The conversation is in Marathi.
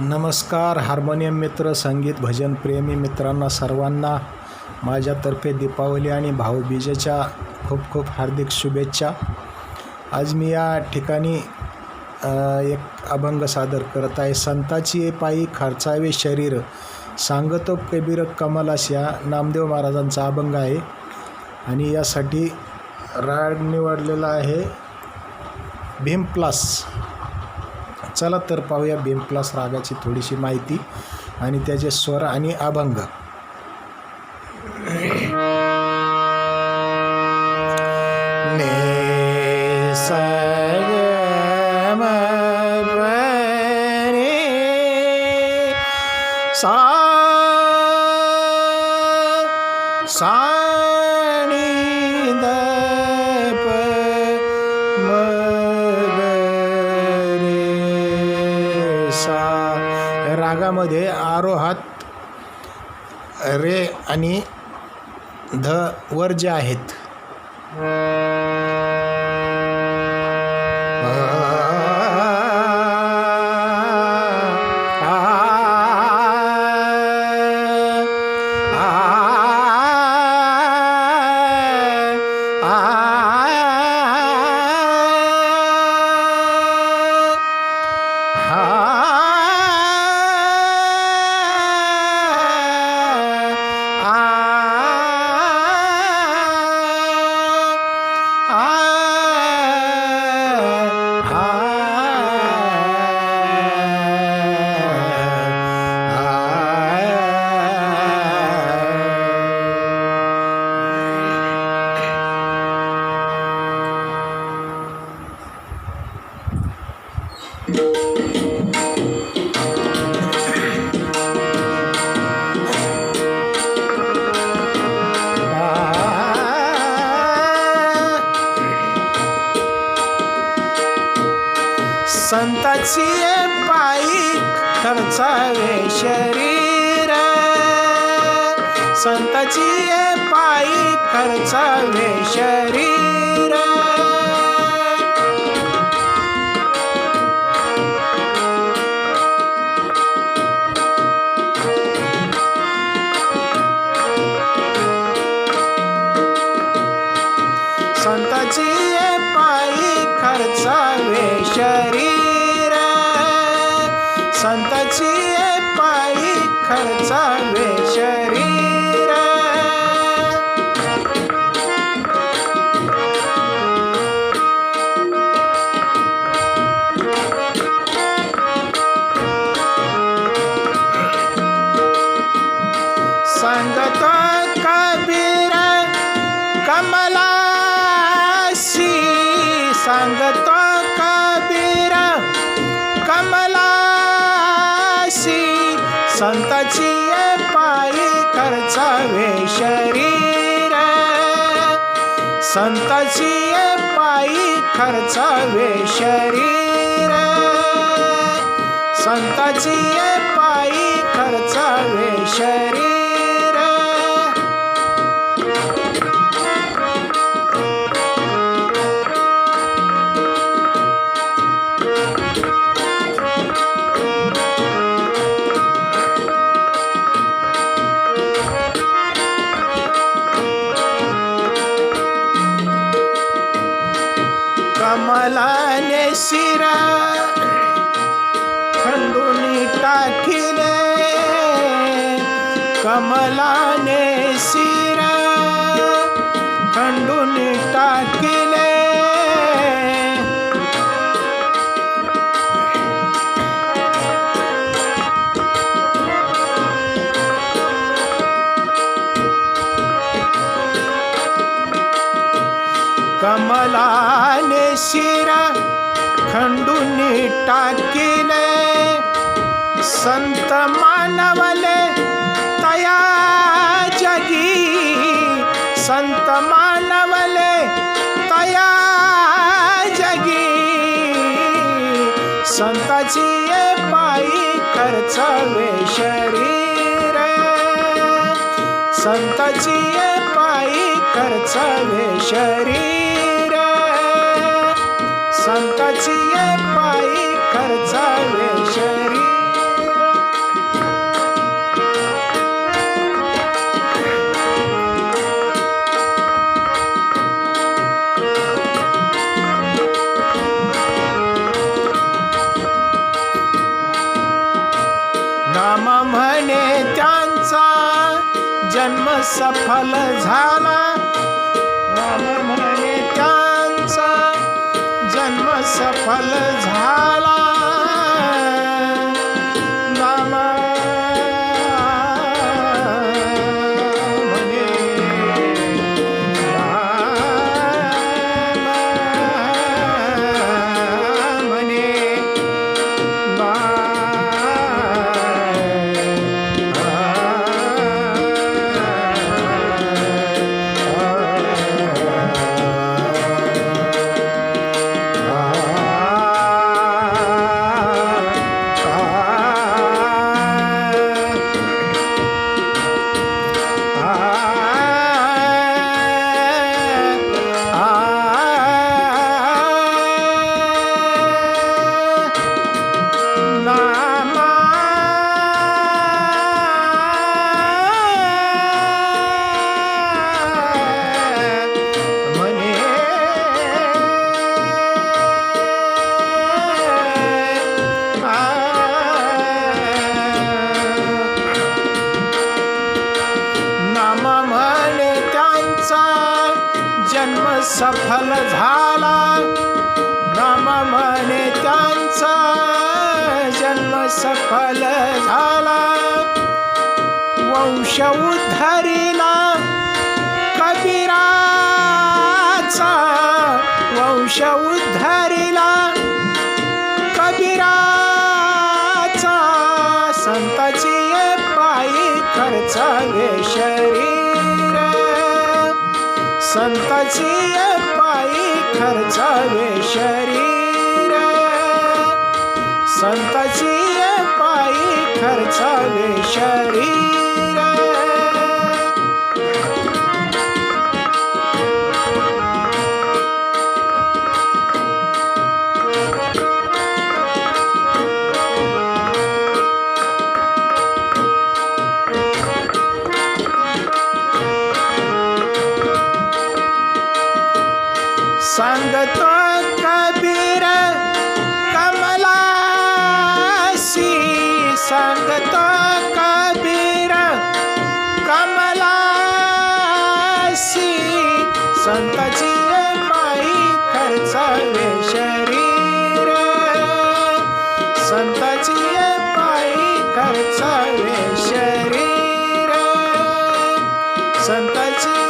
नमस्कार हार्मोनियम मित्र संगीत भजन प्रेमी मित्रांना सर्वांना. माझ्यातर्फे दीपावली आणि भाऊबीजेच्या खूप खूप हार्दिक शुभेच्छा. आज मी या ठिकाणी एक अभंग सादर करत आहे. संताची पायी खर्चावे शरीर. सांगतो कबीर कमलास या नामदेव महाराजांचा अभंग आहे. आणि यासाठी राग निवडलेला आहे. भीम प्लस चला तर पाहूया बेमप्लास प्लस रागाची थोडीशी माहिती आणि त्याचे स्वर आणि अभंग. ने सा सा या आरोहात रे आणि ध वर जे आहेत. संताची पायी खर्चावे शरीर. संताची पायी खर्चावे शरीर. खर्चावे शरीर. संताची पायी खर्चावे शरीर. संताची पायी खर्चावे शरीर. संताची पायी खर्चावे शरीर. संताची पायी खर्चावे शरीर. शिरा खंडून टाकिले कमलाने शिरा खंडून टाकिले. कमलाने शिरा खंडून टाकिले संत मानवले तया जगी। संत मानवले तया जगी। संताची पायी खर्च शरीर संताची पायी खर्च शरीर संताची पायी खर्चावे शरी नाम म्हणे त्यांचा जन्म सफल झाला. सफल झाला. सफल झाला. नम म्हणे त्यांचा. जन्म सफल झाला. वंश उद्धरिला कबीराचा. वंश उद्धरिला कबीराचा. संताची पायी खर्च वेशरी संताची पायी खर्चावे शरीर. संताची पायी खर्चावे शरीर. सांगतो कबीर कमलासी सांगतो कबीर कमलासी संताची माई खर्चावे शरीर. संताची माई खर्चावे शरीर. संताची